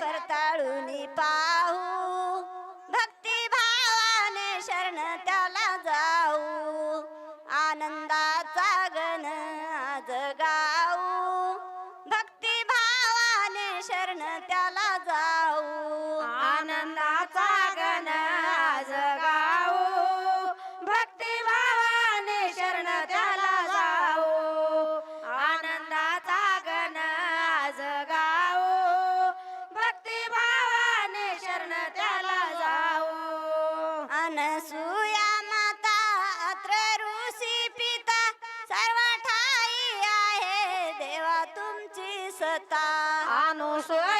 परताळून पाहू. भक्ती भावाने शरण त्याला जाऊ. आनंदाचा गण आज गाऊ. भक्ती भावाने शरण त्याला जाऊ. आनंदाचा गण आज तुमची सता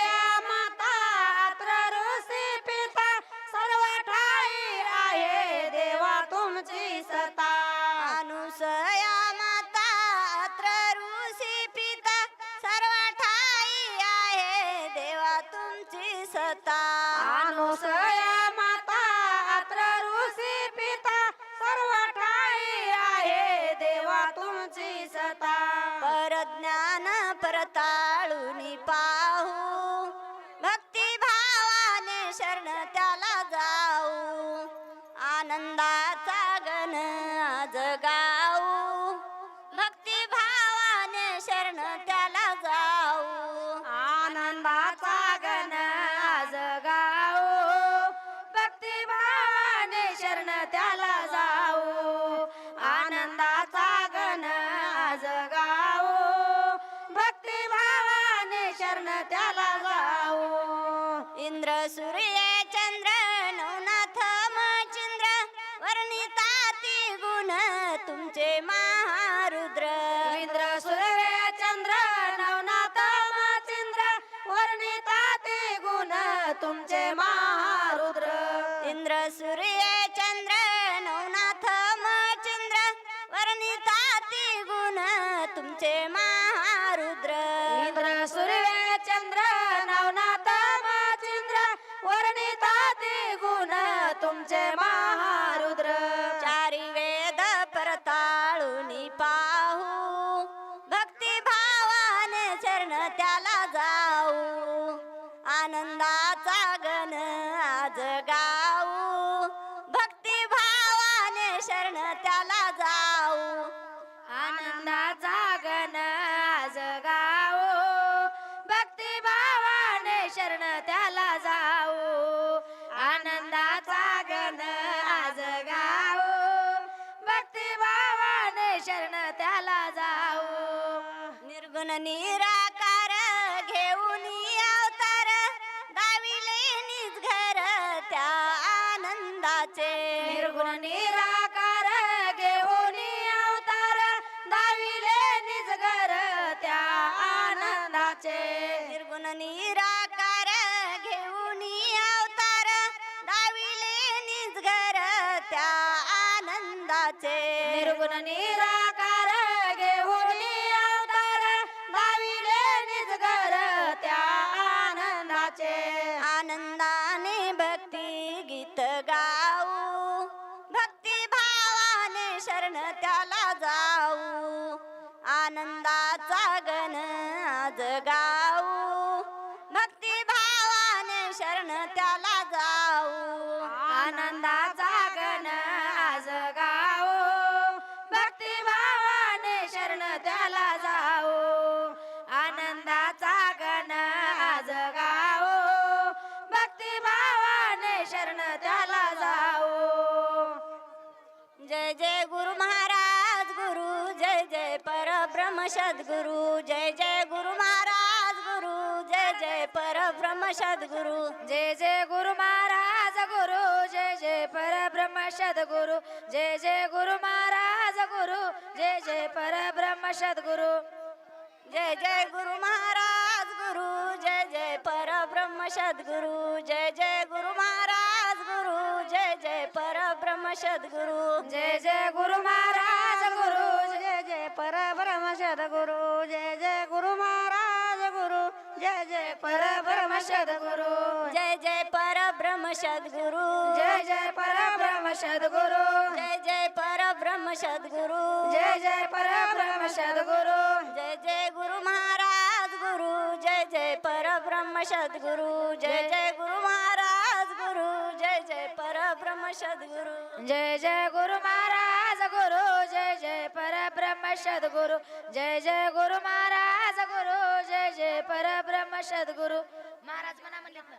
परज्ञान परताळून पाहू. शरण त्याला जाऊ. इंद्र सूर्य चंद्र नवनाथ मचिंद्र वर्णिता ती गुण तुमचे महारुद्र. इंद्र सूर्य चंद्र नवनाथ मचिंद्र वर्णिता ती गुण तुमचे महारुद्र. इंद्र सूर्य चंद्र नवनाथ मचिंद्र वर्णिता ती गुण तुमचे महारुद्र तुमचे महारुद्र भावाने आनंदाचे निर्गुण निराकार घेऊन अवतार दाविले निज घर त्या आनंदाचे. आनंदाने भक्ती गीत गाऊ. भक्ती भावाने शरण त्याला जाऊ. आनंदा त्याला जाओ. आनंदाचा गण आज गाओ. भक्ती भावाने शरण त्याला जाओ. जय जय गुरु महाराज गुरु जय जय परब्रह्म सद्गुरु जय जय गुरु महाराज गुरु जय जय परब्रह्म सद्गुरु. जय जय गुरु महाराज गुरु जय जय परब्रह्म सद्गुरु जय जय गुरु महाराज गुरु जय जय परब्रह्म सद्गुरु जय जय गुरु महाराज गुरु जय जय परब्रह्म सद्गुरु जय जय गुरु महाराज गुरु जय जय परब्रह्म सद्गुरु जय जय गुरु महाराज गुरु जय जय परब्रह्म सद्गुरु जय जय गुरु महाराज गुरु जय जय परब्रह्म सद्गुरु जय जय परब्रह्म सद्गुरु जय जय पर सद्गुरु। जय जय परब्रह्म सद्गुरु। जय जय परब्रह्म सद्गुरु। जय जय गुरु महाराज गुरु। जय जय परब्रह्म सद्गुरु। जय जय गुरु महाराज गुरु। जय जय परब्रह्म सद्गुरु। जय जय गुरु महाराज गुरु। जय जय परब्रह्म सद्गुरु। जय जय गुरु महाराज गुरु। जय जय परब्रह्म सद्गुरु। महाराज म्हणा म्हणलेत ना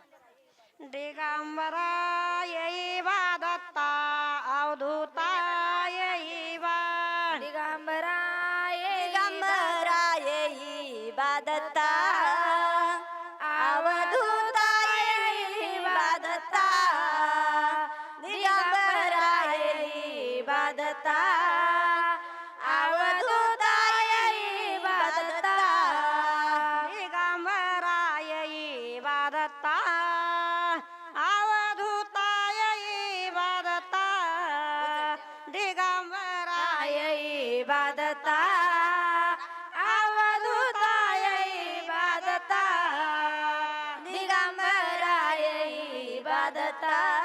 बादत्ता अवधूता येई बादत्ता दिगंबरा येई दत्ता अवधूता येई दत्ता दिगंबरा येई दत्ता अवधूता